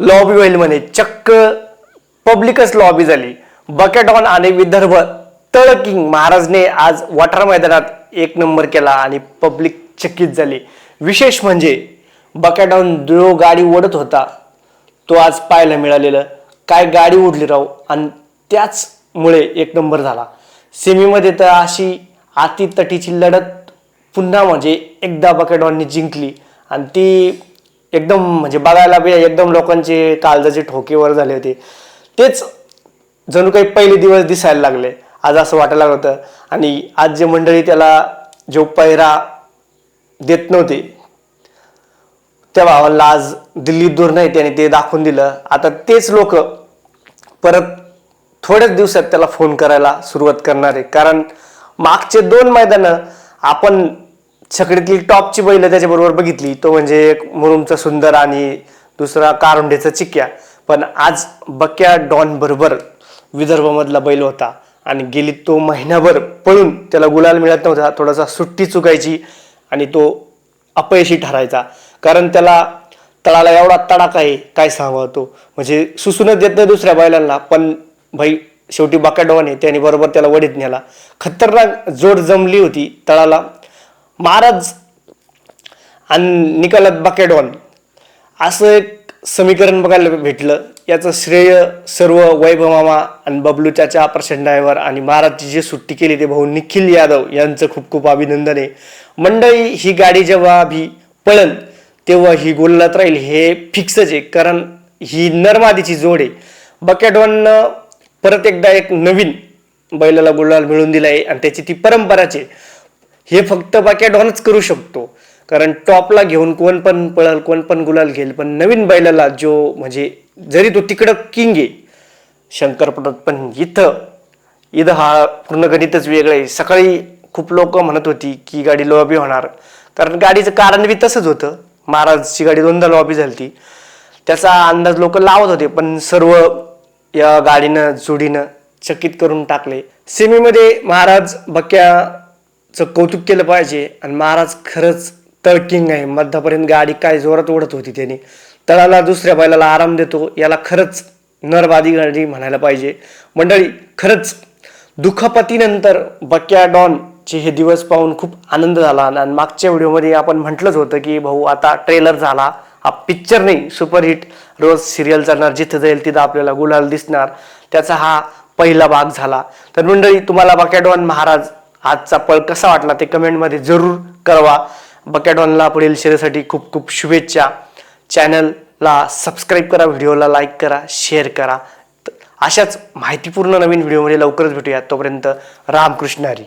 Lobby होईल म्हणे. चक्क पब्लिकच लॉबी झाली. बकेटॉन आणि विदर्भ तळकिंग महाराजने आज वाठार मैदानात एक नंबर केला आणि पब्लिक चकित झाली. विशेष म्हणजे बकेटॉन जो गाडी ओढत होता. तो आज पाहायला मिळालेलं. काय गाडी उडली राहू आणि त्याचमुळे एक नंबर झाला. सेमीमध्ये तर अशी आती तटीची लढत पुन्हा म्हणजे एकदा बकेडॉननी जिंकली. आणि ती एकदम म्हणजे बघायला बी एकदम लोकांचे काळजाचे ठोकेवर झाले होते. तेच जणू काही पहिले दिवस दिसायला लागले. आज असं वाटायला लागलं होतं. आणि आज जे मंडळी त्याला जो पैरा देत नव्हते त्या भावाला आज दिल्लीत दूर नाही त्याने ते दाखवून दिलं. आता तेच लोक परत थोड्याच दिवसात त्याला फोन करायला सुरुवात करणार आहे. कारण मागचे दोन मैदानं आपण छकडीतली टॉपची बैल त्याच्याबरोबर बघितली तो म्हणजे एक मुरुमचा सुंदर आणि दुसरा कारुंडेचा चिक्या. पण आज बक्या डॉन बरोबर विदर्भमधला बैल होता आणि गेली तो महिनाभर पळून त्याला गुलाल मिळत नव्हता थोडासा सुट्टी चुकायची आणि तो अपयशी ठरायचा. कारण त्याला तळाला एवढा तडाखा आहे काय सांगावं तो? म्हणजे सुसूनच देत नाही दुसऱ्या बैलांना पण भाई शेवटी बाकाडवाने आहे त्याने बरोबर त्याला वडीत नेला. खतरनाक जोड जमली होती तळाला. महाराज आणि निकालात बकेडॉन असं एक समीकरण बघायला भेटलं. याचं श्रेय सर्व वैभव मामा आणि बबलू चाचा प्रशांत ड्रायव्हर आणि महाराजची जी सुट्टी केली ते भाऊ निखिल यादव यांचं खूप खूप अभिनंदन आहे. मंडळी ही गाडी जेव्हा भी पळन तेव्हा ही गोललात राहील हे फिक्सच आहे कारण ही नरमादीची जोड आहे. बकेडॉननं परत एकदा एक नवीन बैलाला गुलाल मिळवून दिला आहे आणि त्याची ती परंपराच आहे. हे फक्त बॅकेडॉनच करू शकतो. कारण टॉपला घेऊन कोण पण पळल कोण पण गुलाल घेईल पण नवीन बैलाला जो म्हणजे जरी तो तिकडं किंग आहे शंकरपटात पण इथं इथं हा पूर्ण गणितच वेगळं आहे. सकाळी खूप लोक म्हणत होती की गाडी लॉबी होणार. कारण गाडीचं कारण बी तसंच होतं. महाराजची गाडी दोनदा लॉबी झाली ती त्याचा अंदाज लोक लावत होते पण सर्व या गाडीनं जोडीनं चकित करून टाकले. सेमीमध्ये महाराज बक्या चं कौतुक केलं पाहिजे. आणि महाराज खरंच तळकिंग आहे. मध्यापर्यंत गाडी काय जोरात ओढत होती त्याने. तळाला दुसऱ्या बैलाला आराम देतो. याला खरंच नरबादी गाडी म्हणायला पाहिजे. मंडळी खरंच दुखापतीनंतर बक्या डॉनचे हे दिवस पाहून खूप आनंद झाला. आणि मागच्या व्हिडिओमध्ये आपण म्हटलंच होतं की भाऊ आता ट्रेलर झाला. हा पिक्चर नाही. सुपरहिट रोज सिरियल चालणार जिथं जाईल तिथं आपल्याला गुलाल दिसणार. त्याचा हा पहिला भाग झाला. तर मंडळी तुम्हाला बकॅडॉन महाराज आजचा पळ कसा वाटला ते कमेंटमध्ये जरूर कळवा. बकॅडॉनला पुढील शेअरसाठी खूप खूप शुभेच्छा. चॅनलला सबस्क्राईब करा व्हिडिओला लाईक करा शेअर करा. अशाच माहितीपूर्ण नवीन व्हिडिओमध्ये लवकरच भेटूया. तोपर्यंत रामकृष्ण हरी.